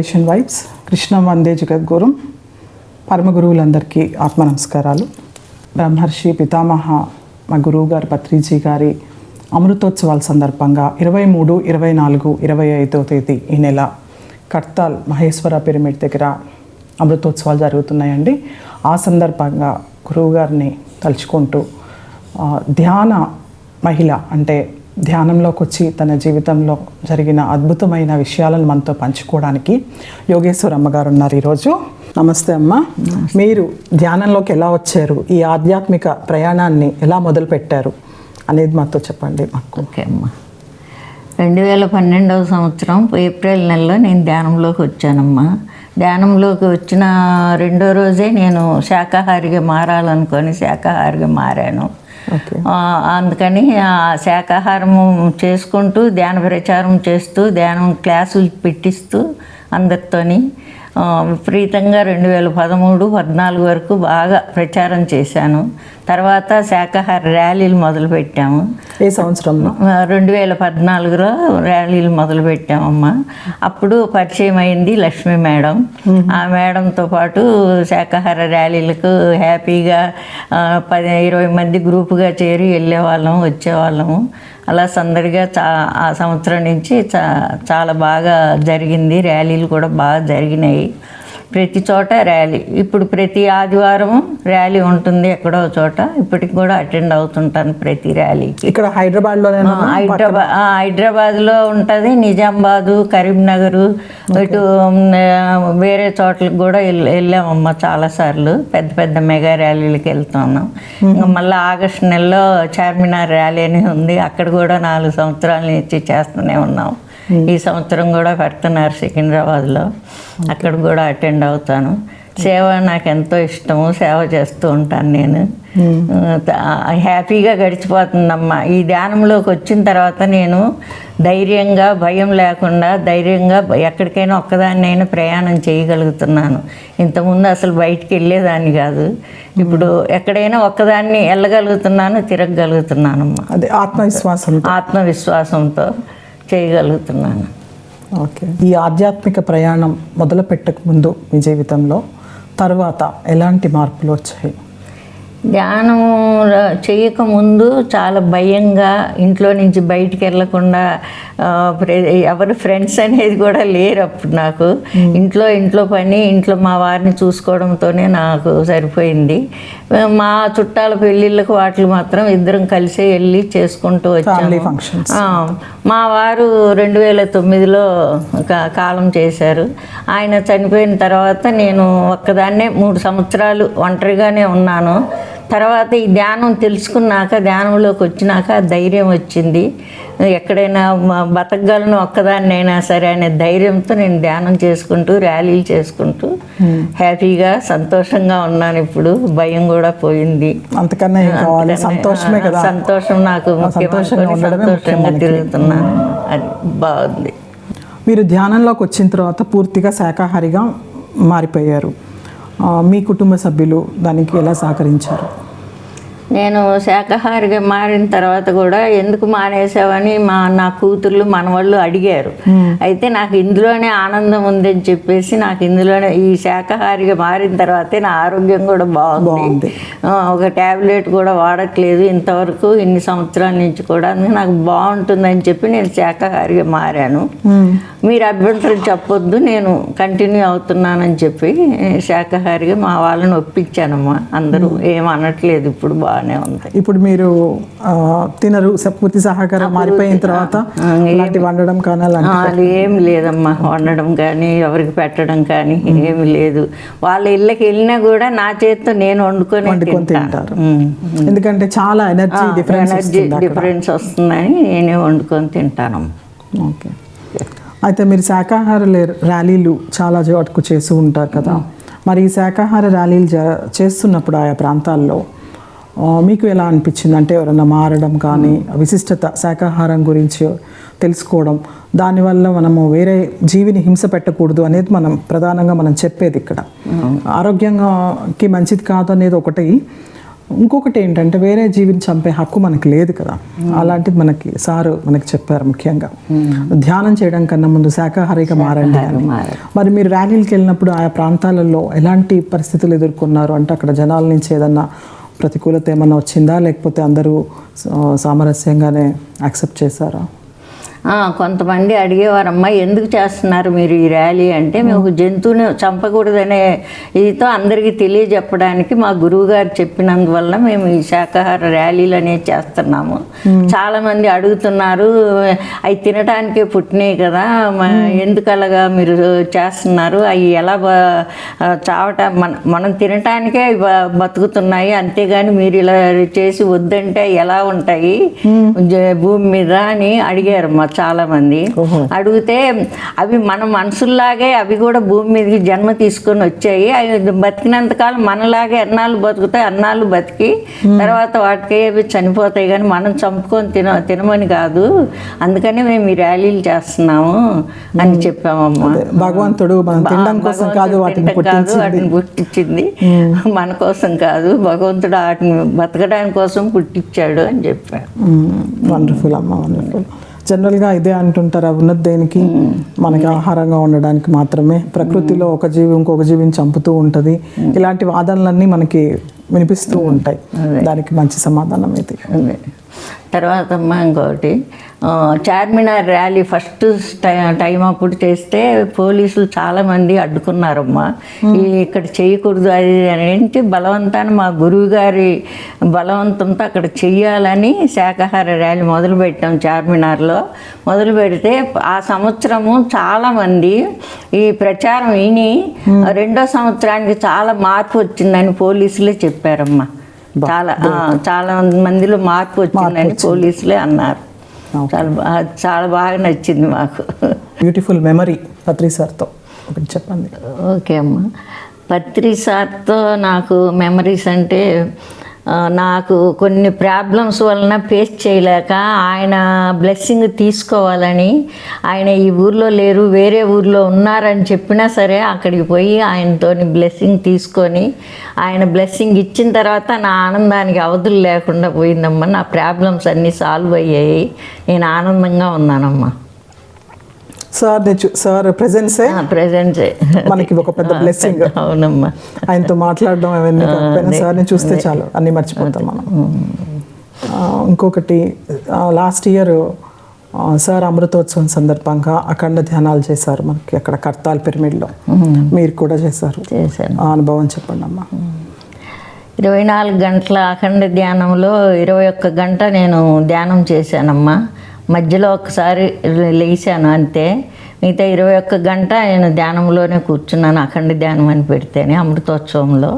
Nation vibes Krishna వందే జగద్గురు పరమ గురువులందరికీ ఆత్మ నమస్కారాలు. బ్రహ్మర్షి పితామహ మా గురువు గారు పత్రిజీ గారి అమృతోత్సవాల సందర్భంగా ఇరవై మూడు ఇరవై నాలుగు ఇరవై ఐదో తేదీ ఈ నెల కర్తాల్ మహేశ్వర పిరమిడ్ దగ్గర అమృతోత్సవాలు జరుగుతున్నాయండి. ఆ సందర్భంగా గురువు గారిని తలుచుకుంటూ ధ్యాన మహిళ అంటే ధ్యానంలోకి వచ్చి తన జీవితంలో జరిగిన అద్భుతమైన విషయాలను మనతో పంచుకోవడానికి యోగేశ్వర అమ్మగారు ఉన్నారు ఈరోజు. నమస్తే అమ్మ. మీరు ధ్యానంలోకి ఎలా వచ్చారు? ఈ ఆధ్యాత్మిక ప్రయాణాన్ని ఎలా మొదలుపెట్టారు? అనేది మాతో చెప్పండి మాకు. ఓకే అమ్మ. రెండు వేల పన్నెండవ సంవత్సరం ఏప్రిల్ నెలలో నేను ధ్యానంలోకి వచ్చానమ్మా. ధ్యానంలోకి వచ్చిన రెండో రోజే నేను శాకాహారిగా మారాలనుకొని శాకాహారిగా మారాను. అందుకని ఆ చేసుకుంటూ ధ్యాన ప్రచారం చేస్తూ ధ్యానం క్లాసులు పెట్టిస్తూ అందరితోని విపరీతంగా రెండు వేల పదమూడు పద్నాలుగు వరకు బాగా ప్రచారం చేశాను. తర్వాత శాకాహార ర్యాలీలు మొదలుపెట్టాము. ఏ సంవత్సరంలో? రెండు వేల పద్నాలుగులో ర్యాలీలు మొదలు పెట్టామమ్మా అప్పుడు పరిచయం అయింది లక్ష్మి మేడం. ఆ మేడంతో పాటు శాకాహార ర్యాలీలకు హ్యాపీగా పది ఇరవై మంది గ్రూపుగా చేరి వెళ్ళేవాళ్ళం వచ్చేవాళ్ళము. అలా సందడిగా చా ఆ సంవత్సరం నుంచి చా చాలా బాగా జరిగింది. ర్యాలీలు కూడా బాగా జరిగినాయి. ప్రతి చోట ర్యాలీ. ఇప్పుడు ప్రతి ఆదివారం ర్యాలీ ఉంటుంది ఎక్కడో చోట. ఇప్పటికి కూడా అటెండ్ అవుతుంటాను ప్రతి ర్యాలీకి. ఇక్కడ హైదరాబాద్లోనే హైదరాబాద్ హైదరాబాద్లో ఉంటుంది నిజామాబాదు కరీంనగర్ ఇటు వేరే చోట్లకు కూడా వెళ్ళ- వెళ్ళామమ్మ చాలాసార్లు. పెద్ద పెద్ద మెగా ర్యాలీలకు వెళ్తున్నాం. ఇంకా మళ్ళీ ఆగస్టు నెలలో చార్మినార్ ర్యాలీ అని ఉంది. అక్కడ కూడా నాలుగు సంవత్సరాల నుంచి చేస్తూనే ఉన్నాం. ఈ సంవత్సరం కూడా పెడుతున్నారు సికింద్రాబాద్లో. అక్కడ కూడా అటెండ్ అవుతాను. సేవ నాకు ఎంతో ఇష్టము. సేవ చేస్తూ ఉంటాను నేను. హ్యాపీగా గడిచిపోతుందమ్మా. ఈ ధ్యానంలోకి వచ్చిన తర్వాత నేను ధైర్యంగా భయం లేకుండా ధైర్యంగా ఎక్కడికైనా ఒక్కదాన్నైనా ప్రయాణం చేయగలుగుతున్నాను. ఇంతకుముందు అసలు బయటికి వెళ్ళేదాన్ని కాదు. ఇప్పుడు ఎక్కడైనా ఒక్కదాన్ని వెళ్ళగలుగుతున్నాను తిరగగలుగుతున్నానమ్మా. అదే ఆత్మవిశ్వాసం ఆత్మవిశ్వాసంతో. చేయగలుగుతున్నాను. ఓకే. ఈ ఆధ్యాత్మిక ప్రయాణం మొదలు పెట్టక ముందు మీ జీవితంలో తర్వాత ఎలాంటి మార్పులు వచ్చాయి? ధ్యానం చేయకముందు చాలా భయంగా ఇంట్లో నుంచి బయటికి వెళ్ళకుండా ఎవరి ఫ్రెండ్స్ అనేది కూడా లేరు అప్పుడు నాకు. ఇంట్లో ఇంట్లో పని ఇంట్లో మా వారిని చూసుకోవడంతోనే నాకు సరిపోయింది. మా చుట్టాల పెళ్ళిళ్ళకు వాటికి మాత్రం ఇద్దరం కలిసే వెళ్ళి చేసుకుంటూ వచ్చాము. మా వారు రెండు వేల తొమ్మిదిలో కాలం చేశారు. ఆయన చనిపోయిన తర్వాత నేను ఒక్కదాన్నే మూడు సంవత్సరాలు ఒంటరిగానే ఉన్నాను. తర్వాత ఈ ధ్యానం తెలుసుకున్నాక ధ్యానంలోకి వచ్చినాక ధైర్యం వచ్చింది. ఎక్కడైనా బతకగలను ఒక్కదాన్నైనా సరే అనే ధైర్యంతో నేను ధ్యానం చేసుకుంటూ ర్యాలీలు చేసుకుంటూ హ్యాపీగా సంతోషంగా ఉన్నాను ఇప్పుడు. భయం కూడా పోయింది. అంతకన్నా సంతోషమే కదా. సంతోషం నాకు సంతోషంగా. తిరుగుతున్నాను అది బాగుంది. మీరు ధ్యానంలోకి వచ్చిన తర్వాత పూర్తిగా శాకాహారిగా మారిపోయారు. మీ కుటుంబ సభ్యులు దానికి ఎలా సహకరించారు? నేను శాకాహారిగా మారిన తర్వాత కూడా ఎందుకు మానేసావని మా నా కూతుర్లు మనవాళ్ళు అడిగారు. అయితే నాకు ఇందులోనే ఆనందం ఉందని చెప్పేసి నాకు ఇందులోనే ఈ శాకాహారిగా మారిన తర్వాతే నా ఆరోగ్యం కూడా బాగుంది. ఒక ట్యాబ్లెట్ కూడా వాడట్లేదు. ఇంతవరకు ఇన్ని సంవత్సరాల నుంచి కూడా నాకు బాగుంటుందని చెప్పి నేను శాకాహారిగా మారాను. మీరు అభ్యంతరం చెప్పొద్దు నేను కంటిన్యూ అవుతున్నానని చెప్పి శాకాహారిగా మా వాళ్ళని ఒప్పించానమ్మా. అందరూ ఏం అనట్లేదు ఇప్పుడు బాగానే ఉంది. ఇప్పుడు మీరు తినరు పూర్తి సహకారం మారిపోయిన తర్వాత అలాంటి వండడం కానీ అది ఏం లేదమ్మా వండడం కానీ ఎవరికి పెట్టడం కానీ ఏమి లేదు. వాళ్ళ ఇళ్ళకి వెళ్ళినా కూడా నా చేతితో నేను వండుకొని వండుకొని తింటారు. ఎందుకంటే చాలా ఎనర్జీ డిఫరెన్స్ ఎనర్జీ డిఫరెన్స్ వస్తుందని నేనే వండుకొని తింటాను ఓకే. అయితే మీరు శాకాహార లే- ర్యాలీలు చాలా చోటుకు చేస్తూ ఉంటారు కదా. మరి ఈ శాకాహార ర్యాలీలు జ- చేస్తున్నప్పుడు ఆయా ప్రాంతాల్లో మీకు ఎలా అనిపించింది? అంటే ఎవరైనా మారడం కానీ విశిష్టత శాకాహారం గురించి తెలుసుకోవడం దానివల్ల మనము వేరే జీవిని హింస పెట్టకూడదు అనేది మనం ప్రధానంగా మనం చెప్పేది ఇక్కడ. ఆరోగ్యంకి మంచిది కాదు అనేది ఒకటి. ఇంకొకటి ఏంటంటే వేరే జీవిని చంపే హక్కు మనకి లేదు కదా. అలాంటిది మనకి సారు మనకి చెప్పారు ముఖ్యంగా. ధ్యానం చేయడం కన్నా ముందు శాకాహారిగా మారండి అని. మరి మీరు ర్యాలీలకు వెళ్ళినప్పుడు ఆయా ప్రాంతాలలో ఎలాంటి పరిస్థితులు ఎదుర్కొన్నారు? అంటే అక్కడ జనాల నుంచి ఏదన్నా ప్రతికూలత ఏమన్నా వచ్చిందా? లేకపోతే అందరూ సామరస్యంగానే యాక్సెప్ట్ చేశారా? కొంతమంది అడిగేవారమ్మా ఎందుకు చేస్తున్నారు మీరు ఈ ర్యాలీ అంటే మేము జంతువుని చంపకూడదనే ఇదితో అందరికీ తెలియజెప్పడానికి మా గురువు గారు చెప్పినందువల్ల మేము ఈ శాకాహార ర్యాలీలు అనేవి చేస్తున్నాము. చాలా మంది అడుగుతున్నారు అవి తినడానికే పుట్టినాయి కదా మ- ఎందుకు అలాగా మీరు చేస్తున్నారు అవి ఎలా చావట మన మనం తినటానికే అవి బతుకుతున్నాయి అంతేగాని మీరు ఇలా చేసి వద్దంటే ఎలా ఉంటాయి? భూమి మీద అని అడిగారు మా చాలా మంది అడిగితే అవి మన మనుషుల్లాగే అవి కూడా భూమి మీదకి జన్మ తీసుకొని వచ్చాయి. అవి బతికినంతకాలం మనలాగే ఎన్నాళ్ళు బతుకుతాయి అన్నాళ్ళు బతికి తర్వాత వాటికి అవి చనిపోతాయి. కానీ మనం చంపుకొని తిన తినమని కాదు. అందుకని మేము ఈ ర్యాలీలు చేస్తున్నాము అని చెప్పామమ్మా. భగవంతుడు కోసం కాదు వాటిని పుట్టించింది. మన కోసం కాదు భగవంతుడు వాటిని బతకడానికి కోసం పుట్టించాడు అని చెప్పాడు. వండర్ఫుల్ అమ్మ వండర్ఫుల్ జనరల్గా ఇదే అంటుంటారు అవి ఉన్నది దేనికి? మనకి ఆహారంగా ఉండడానికి మాత్రమే. ప్రకృతిలో ఒక జీవి ఇంకొక జీవిని చంపుతూ ఉంటుంది. ఇలాంటి వాదనలన్నీ మనకి వినిపిస్తూ ఉంటాయి. దానికి మంచి సమాధానం ఇది. అదే. తర్వాత అమ్మ ఇంకోటి చార్మినార్ ర్యాలీ ఫస్ట్ టై- అప్పుడు చేస్తే పోలీసులు చాలామంది అడ్డుకున్నారమ్మా. ఈ ఇక్కడ చేయకూడదు అది ఏంటి బలవంతాన్ని మా గురువు గారి బలవంతంతో అక్కడ చెయ్యాలని శాకాహార ర్యాలీ మొదలు పెట్టాం చార్మినార్లో. మొదలు పెడితే ఆ సంవత్సరము చాలామంది ఈ ప్రచారం విని రెండో సంవత్సరానికి చాలా మార్పు వచ్చిందని పోలీసులే చెప్పారమ్మా. చాలా చాలా మందిలో మార్పు వచ్చిందని పోలీసులే అన్నారు. చాలా చాలా బాగా నచ్చింది మాకు. బ్యూటిఫుల్ మెమరీ పత్రి సార్తో. ఒకటి చెప్పండి. ఓకే అమ్మ. పత్రి సార్తో నాకు మెమరీస్ అంటే నాకు కొన్ని ప్రాబ్లమ్స్ వలన ఫేస్ చేయలేక ఆయన బ్లెస్సింగ్ తీసుకోవాలని ఆయన ఈ ఊర్లో లేరు వేరే ఊర్లో ఉన్నారని చెప్పినా సరే అక్కడికి పోయి ఆయనతో బ్లెస్సింగ్ తీసుకొని ఆయన బ్లెస్సింగ్ ఇచ్చిన తర్వాత నా ఆనందానికి అవధులు లేకుండా పోయిందమ్మా. నా ప్రాబ్లమ్స్ అన్నీ సాల్వ్ అయ్యాయి. నేను ఆనందంగా ఉన్నానమ్మా. సార్ సార్ ప్రెజెన్సే ప్రజెంట్ మనకి ఒక పెద్ద బ్లెస్సింగ్ అవునమ్మా. ఆయనతో మాట్లాడడం అవన్నీ కాకపోయినా సార్ని చూస్తే చాలు. అన్నీ మర్చిపోతాం మనం. ఇంకొకటి లాస్ట్ ఇయర్ సార్ అమృతోత్సవం సందర్భంగా అఖండ ధ్యానాలు చేశారు మనకి అక్కడ కర్తాల్ పిరమిడ్లో. మీరు కూడా చేశారు. అనుభవం చెప్పండి అమ్మా. ఇరవై నాలుగు గంటల అఖండ ధ్యానంలో ఇరవై ఒక్క గంట నేను ధ్యానం చేశానమ్మా. మధ్యలో ఒకసారి లేచాను అంతే. మిగతా ఇరవై ఒక్క గంట నేను ధ్యానంలోనే కూర్చున్నాను అఖండ ధ్యానం అని పెడితేనే అమృతోత్సవంలో.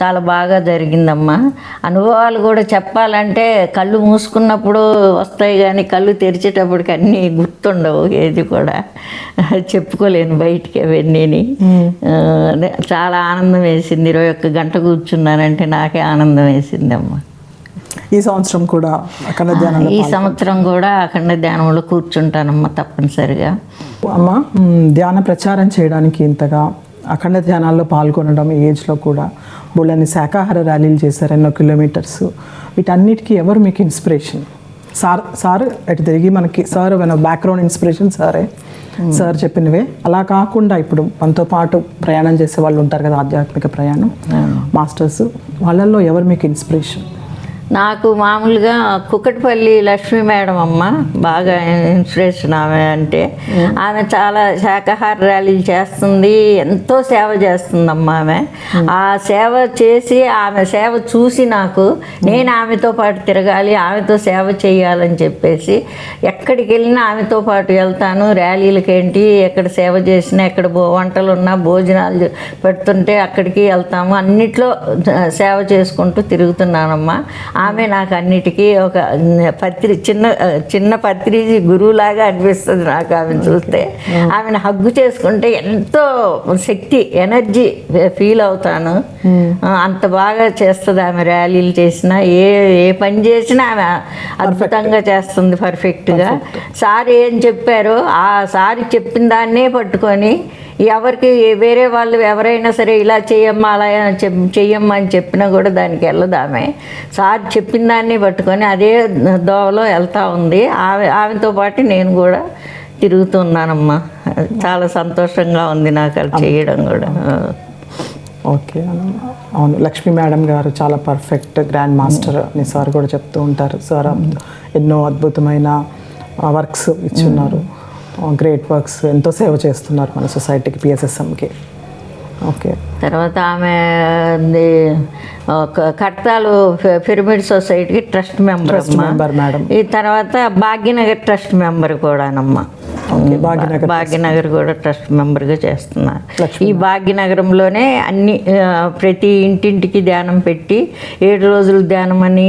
చాలా బాగా జరిగిందమ్మా. అనుభవాలు కూడా చెప్పాలంటే కళ్ళు మూసుకున్నప్పుడు వస్తాయి కానీ కళ్ళు తెరిచేటప్పటికి అన్నీ గుర్తుండవు ఏది కూడా. చెప్పుకోలేను బయటికి అదే చాలా ఆనందం వేసింది. ఇరవై ఒక్క గంట కూర్చున్నానంటే నాకే ఆనందం వేసిందమ్మా. ఈ సంవత్సరం కూడా అఖండ ధ్యానంలో ఈ సంవత్సరం కూడా అఖండ ధ్యానంలో కూర్చుంటానమ్మా తప్పనిసరిగా. అమ్మ ధ్యాన ప్రచారం చేయడానికి ఇంతగా అఖండ ధ్యానాల్లో పాల్గొనడం ఈ ఏజ్లో కూడా బోళ్ళని శాకాహార ర్యాలీలు చేశారు ఎన్నో కిలోమీటర్స్. వీటన్నిటికీ ఎవరు మీకు ఇన్స్పిరేషన్? సార్ సార్ అటు తిరిగి మనకి సార్ మన బ్యాక్గ్రౌండ్ ఇన్స్పిరేషన్ సారే? సార్ చెప్పినవే. అలా కాకుండా ఇప్పుడు మనతో పాటు ప్రయాణం చేసే వాళ్ళు ఉంటారు కదా ఆధ్యాత్మిక ప్రయాణం. మాస్టర్స్ వాళ్ళల్లో ఎవరు మీకు ఇన్స్పిరేషన్? నాకు మామూలుగా కుక్కటిపల్లి లక్ష్మీ మేడం అమ్మ బాగా ఇన్స్పిరేషన్ ఆమె అంటే. ఆమె చాలా శాకాహార ర్యాలీలు చేస్తుంది ఎంతో సేవ చేస్తుందమ్మా ఆమె. ఆ సేవ చేసి ఆమె సేవ చూసి నాకు నేను ఆమెతో పాటు తిరగాలి ఆమెతో సేవ చేయాలని చెప్పేసి ఎక్కడికి వెళ్ళినా ఆమెతో పాటు వెళ్తాను. ర్యాలీలకి ఏంటి ఎక్కడ సేవ చేసినా ఎక్కడ భో- వంటలు ఉన్నా భోజనాలు పెడుతుంటే అక్కడికి వెళ్తాము. అన్నిట్లో సేవ చేసుకుంటూ తిరుగుతున్నానమ్మా. ఆమె నాకు అన్నిటికీ ఒక పత్రి చిన్న చిన్న పత్రి గురువులాగా అనిపిస్తుంది నాకు ఆమెను చూస్తే. ఆమెను హగ్గు చేసుకుంటే ఎంతో శక్తి ఎనర్జీ ఫీల్ అవుతాను. అంత బాగా చేస్తుంది ఆమె ర్యాలీలు చేసినా. ఏ ఏ పని చేసినా ఆమె అద్భుతంగా చేస్తుంది పర్ఫెక్ట్గా సార్ ఏం చెప్పారో ఆ సారి చెప్పిన దాన్నే పట్టుకొని ఎవరికి వేరే వాళ్ళు ఎవరైనా సరే ఇలా చేయమ్మా అలా చెయ్యమ్మా అని చెప్పినా కూడా దానికి వెళ్ళదు ఆమె. సార్ చెప్పిన దాన్ని పట్టుకొని అదే దోవలో వెళ్తా ఉంది. ఆమె ఆమెతో పాటు నేను కూడా తిరుగుతున్నానమ్మా. చాలా సంతోషంగా ఉంది నాకు అది చేయడం కూడా. ఓకే. అవును లక్ష్మీ మేడం గారు చాలా పర్ఫెక్ట్ గ్రాండ్ మాస్టర్ అని సార్ కూడా చెప్తూ ఉంటారు. సార్ ఎన్నో అద్భుతమైన వర్క్స్ ఇచ్చున్నారు. గ్రేట్ వర్క్స్ ఎంతో సేవ చేస్తున్నారు మన సొసైటీకి పిఎస్ఎస్ఎంకి ఓకే తర్వాత ఆమె కర్తాలు పిరమిడ్ సొసైటీకి ట్రస్ట్ మెంబర్ మెంబర్ మేడం ఈ తర్వాత భాగ్యనగర్ ట్రస్ట్ మెంబర్ కూడానమ్మా. భాగ్యనగర్ భాగ్యనగర్ కూడా ట్రస్ట్ మెంబర్గా చేస్తున్నారు. ఈ భాగ్యనగరంలోనే అన్ని ప్రతి ఇంటింటికి ధ్యానం పెట్టి ఏడు రోజులు ధ్యానం అని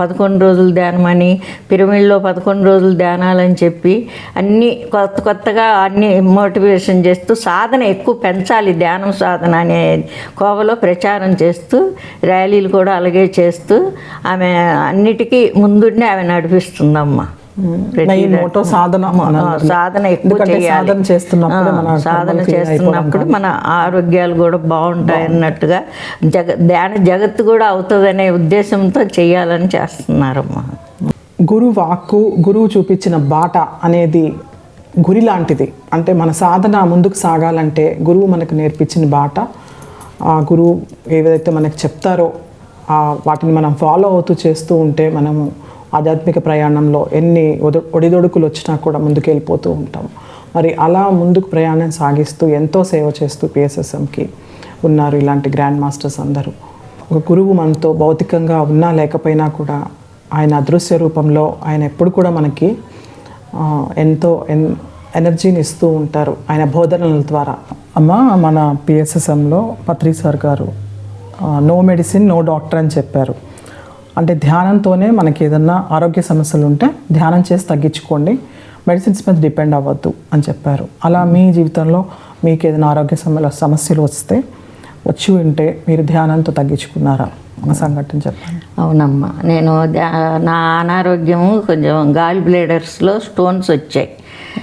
పదకొండు రోజులు ధ్యానం అని పిరమిడ్లో పదకొండు రోజులు ధ్యానాలని చెప్పి అన్ని కొత్త కొత్తగా అన్ని మోటివేషన్ చేస్తూ సాధన ఎక్కువ పెంచాలి. ధ్యానం సాధన అనే కోవలో ప్రచారం చేస్తూ ర్యాలీలు కూడా అలాగే చేస్తూ ఆమె అన్నిటికీ ముందుండి ఆమె నడిపిస్తుందమ్మా. మోటో సాధన సాధన ఎక్కువ సాధన చేస్తున్నప్పుడు సాధన చేస్తున్నప్పుడు మన ఆరోగ్యాలు కూడా బాగుంటాయి అన్నట్టుగా జగ ధ్యాన జగత్తు కూడా అవుతుందనే ఉద్దేశంతో చేయాలని చేస్తున్నారమ్మా. గురు వాక్కు గురువు చూపించిన బాట అనేది గురి లాంటిది. అంటే మన సాధన ముందుకు సాగాలంటే గురువు మనకు నేర్పించిన బాట ఆ గురువు ఏదైతే మనకు చెప్తారో వాటిని మనం ఫాలో అవుతూ చేస్తూ ఉంటే మనము ఆధ్యాత్మిక ప్రయాణంలో ఎన్ని ఒడిదొడుకులు వచ్చినా కూడా ముందుకు వెళ్ళిపోతూ ఉంటాం. మరి అలా ముందుకు ప్రయాణం సాగిస్తూ ఎంతో సేవ చేస్తూ పిఎస్ఎస్ఎంకి ఉన్నారు ఇలాంటి గ్రాండ్ మాస్టర్స్ అందరూ. ఒక గురువు మనతో భౌతికంగా ఉన్నా లేకపోయినా కూడా ఆయన అదృశ్య రూపంలో ఆయన ఎప్పుడు కూడా మనకి ఎంతో ఎన్ ఎనర్జీని ఇస్తూ ఉంటారు. ఆయన బోధనల ద్వారా. అమ్మ మన పిఎస్ఎస్ఎంలో పత్రి సార్ గారు నో మెడిసిన్ నో డాక్టర్ అని చెప్పారు. అంటే ధ్యానంతోనే మనకి ఏదన్నా ఆరోగ్య సమస్యలు ఉంటే ధ్యానం చేసి తగ్గించుకోండి. మెడిసిన్స్ మీద డిపెండ్ అవ్వద్దు అని చెప్పారు. అలా మీ జీవితంలో మీకు ఏదైనా ఆరోగ్య సమస్య సమస్యలు వస్తే వచ్చి ఉంటే మీరు ధ్యానంతో తగ్గించుకున్నారా? సంఘటన చెప్పండి. అవునమ్మా. నేను నా అనారోగ్యము కొంచెం గాల్ బ్లేడర్స్లో స్టోన్స్ వచ్చాయి.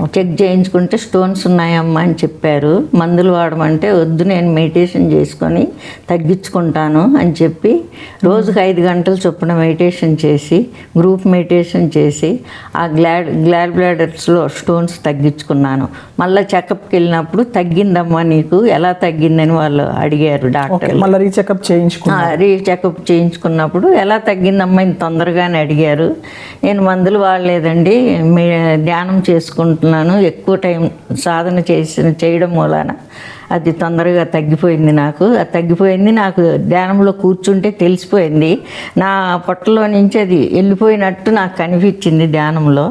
చెక్ చేయించుకుంటే స్టోన్స్ ఉన్నాయమ్మా అని చెప్పారు. మందులు వాడమంటే వద్దు నేను మెడిటేషన్ చేసుకొని తగ్గించుకుంటాను అని చెప్పి రోజుకి ఐదు గంటలు చొప్పున మెడిటేషన్ చేసి గ్రూప్ మెడిటేషన్ చేసి ఆ గ్లాడ్ గ్లాడ్ బ్లాడర్స్లో స్టోన్స్ తగ్గించుకున్నాను. మళ్ళీ చెకప్కి వెళ్ళినప్పుడు తగ్గిందమ్మా నీకు ఎలా తగ్గిందని వాళ్ళు అడిగారు డాక్టర్ మళ్ళీ రీచెకప్ రీ చెకప్ చేయించుకున్నప్పుడు ఎలా తగ్గిందమ్మా ఇంత తొందరగానే అడిగారు. నేను మందులు వాడలేదండి మీ ధ్యానం చేసుకుంటున్నాను ఎక్కువ టైం సాధన చేసిన చేయడం మూలాన అది తొందరగా తగ్గిపోయింది నాకు. అది తగ్గిపోయింది నాకు ధ్యానంలో కూర్చుంటే తెలిసిపోయింది. నా పొట్టలో నుంచి అది వెళ్ళిపోయినట్టు నాకు కనిపించింది ధ్యానంలో.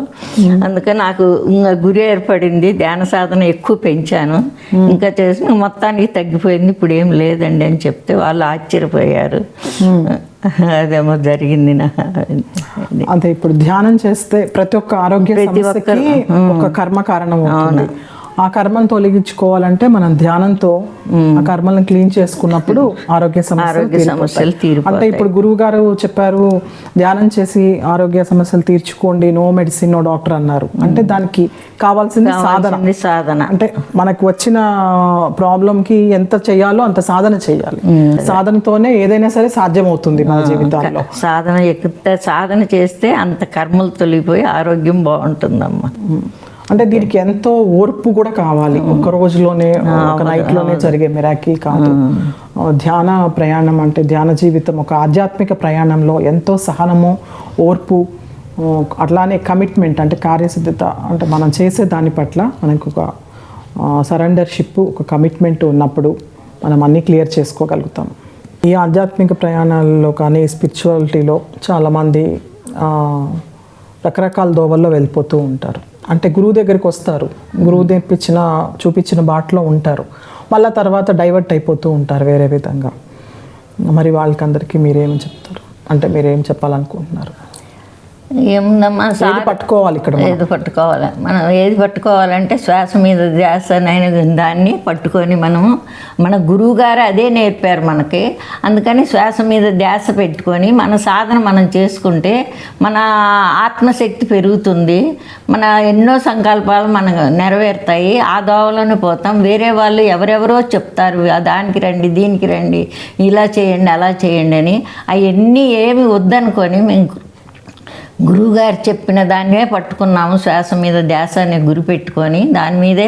అందుకని నాకు ఇంకా గురి ఏర్పడింది. ధ్యాన సాధన ఎక్కువ పెంచాను. ఇంకా చేసి మొత్తానికి తగ్గిపోయింది. ఇప్పుడు ఏం లేదండి అని చెప్తే వాళ్ళు ఆశ్చర్యపోయారు. అదేమో జరిగింది నా. అంటే ఇప్పుడు ధ్యానం చేస్తే ప్రతి ఒక్క ఆరోగ్య సమస్యకి ఒక కర్మ కారణం అవుతుంది. ఆ కర్మను తొలగించుకోవాలంటే మనం ధ్యానంతో ఆ కర్మలను క్లీన్ చేసుకున్నప్పుడు ఆరోగ్య సమస్యలు తీరిపోతాయి. అంటే ఇప్పుడు గురువు గారు చెప్పారు ధ్యానం చేసి ఆరోగ్య సమస్యలు తీర్చుకోండి నో మెడిసిన్ నో డాక్టర్ అన్నారు. అంటే దానికి కావాల్సింది సాధన. సాధన. అంటే మనకు వచ్చిన ప్రాబ్లంకి ఎంత చేయాలో అంత సాధన చేయాలి. సాధనతోనే ఏదైనా సరే సాధ్యమవుతుంది మన జీవితాల్లో. సాధన ఎక్కువ సాధన చేస్తే అంత కర్మలు తొలిగిపోయి ఆరోగ్యం బాగుంటుందమ్మా. అంటే దీనికి ఎంతో ఓర్పు కూడా కావాలి. ఒక రోజులోనే ఒక నైట్లోనే జరిగే మిరాకిల్ కాదు. ధ్యాన ప్రయాణం అంటే ధ్యాన జీవితం ఒక ఆధ్యాత్మిక ప్రయాణంలో ఎంతో సహనము ఓర్పు అట్లానే కమిట్మెంట్ అంటే కార్యసిద్ధత అంటే మనం చేసే దాని పట్ల మనకు ఒక సరెండర్షిప్ ఒక కమిట్మెంట్ ఉన్నప్పుడు మనం అన్నీ క్లియర్ చేసుకోగలుగుతాం. ఈ ఆధ్యాత్మిక ప్రయాణాల్లో కానీ స్పిరిచువాలిటీలో చాలామంది రకరకాల దోవల్లో వెళ్ళిపోతూ ఉంటారు. అంటే గురువు దగ్గరికి వస్తారు. గురువు తెప్పించిన చూపించిన బాటలో ఉంటారు. మళ్ళీ తర్వాత డైవర్ట్ అయిపోతూ ఉంటారు వేరే విధంగా. మరి వాళ్ళకందరికీ మీరేం చెప్తారు? అంటే మీరేం చెప్పాలనుకుంటున్నారు? ఏముందమ్మా ఏది సార్ పట్టుకోవాలి ఇక్కడ మనం? ఏది పట్టుకోవాలి? మనం ఏది పట్టుకోవాలంటే శ్వాస మీద ధ్యాస అయిన దాన్ని పట్టుకొని మనము మన గురువు గారు అదే నేర్పారు మనకి. అందుకని శ్వాస మీద ధ్యాస పెట్టుకొని మన సాధన మనం చేసుకుంటే మన ఆత్మశక్తి పెరుగుతుంది. మన ఎన్నో సంకల్పాలు మనకు నెరవేరుతాయి. ఆ దోవలోనే పోతాం. వేరే వాళ్ళు ఎవరెవరో చెప్తారు "ఆ దానికి రండి దీనికి రండి ఇలా చేయండి అలా చేయండి అని. అవన్నీ ఏమి వద్దనుకొని మేము గురువుగారు చెప్పిన దాన్నే పట్టుకున్నాము. శ్వాస మీద ధ్యాస అనే గురి పెట్టుకొని దాని మీదే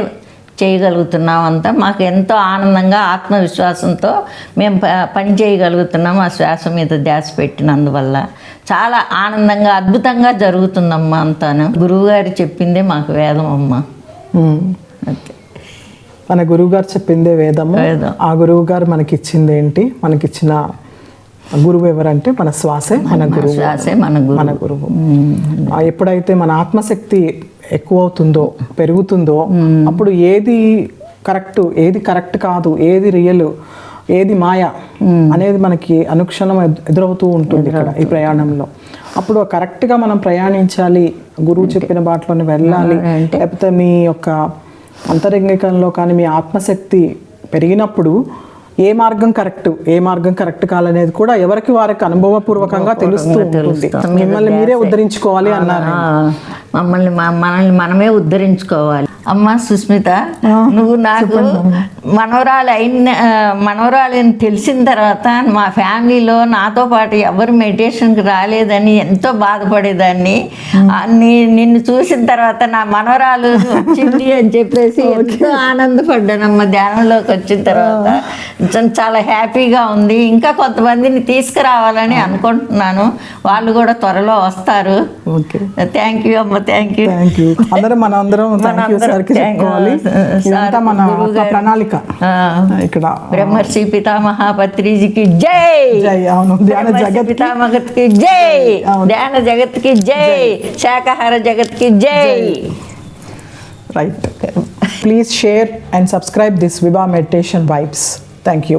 చేయగలుగుతున్నాం అంతా మాకు ఎంతో ఆనందంగా ఆత్మవిశ్వాసంతో మేము పని చేయగలుగుతున్నాం ఆ శ్వాస మీద ధ్యాస పెట్టినందువల్ల. చాలా ఆనందంగా అద్భుతంగా జరుగుతుందమ్మా అంతాను. గురువుగారు చెప్పిందే మాకు వేదం అమ్మ. మన గురువు గారు చెప్పిందే వేదము. వేదం. ఆ గురువు గారు మనకి ఇచ్చింది ఏంటి మనకిచ్చిన గురువు ఎవరంటే మన శ్వాసే మన గురువు. శ్వాసే మన గురువు. మన గురువు. ఎప్పుడైతే మన ఆత్మశక్తి ఎక్కువ అవుతుందో పెరుగుతుందో అప్పుడు ఏది కరెక్ట్ ఏది కరెక్ట్ కాదు ఏది రియల్ ఏది మాయ అనేది మనకి అనుక్షణం ఎదు- ఎదురవుతూ ఉంటుంది ఇక్కడ ఈ ప్రయాణంలో. అప్పుడు కరెక్ట్గా మనం ప్రయాణించాలి గురువు చెప్పిన బాటలోనే వెళ్ళాలి. లేకపోతే మీ యొక్క అంతరంగికంలో కానీ మీ ఆత్మశక్తి పెరిగినప్పుడు ఏ మార్గం కరెక్ట్ ఏ మార్గం కరెక్ట్ కాదనేది కూడా ఎవరికి వారికి అనుభవపూర్వకంగా తెలుస్తూ ఉంటుంది. మిమ్మల్ని మీరే ఉద్ధరించుకోవాలి అన్నారు మమ్మల్ని మనల్ని మనమే ఉద్ధరించుకోవాలి. అమ్మ సుస్మిత నువ్వు నాకు మనవరాలు అయిన మనవరాలు అని తెలిసిన తర్వాత మా ఫ్యామిలీలో నాతో పాటు ఎవరు మెడిటేషన్కి రాలేదని ఎంతో బాధపడేదాన్ని. నిన్ను చూసిన తర్వాత నా మనవరాలు వచ్చింది అని చెప్పేసి ఎంతో ఆనందపడ్డానమ్మ ధ్యానంలోకి వచ్చిన తర్వాత. చాలా హ్యాపీగా ఉంది. ఇంకా కొంతమందిని తీసుకురావాలని అనుకుంటున్నాను. వాళ్ళు కూడా త్వరలో వస్తారు. ఓకే. థ్యాంక్ యూ అమ్మ థ్యాంక్ యూ థ్యాంక్ యూ అందరం మన అందరం. ప్రణాళిక. ఇక్కడ బ్రహ్మర్షి పితామహ పత్రిజీకి జై. జై అవును. ధ్యాన జగత్ పితామహకి జై. ధ్యాన జగత్కి జై. శాకాహార జగత్కి జై. Right please share and subscribe this Vibha meditation vibes thank you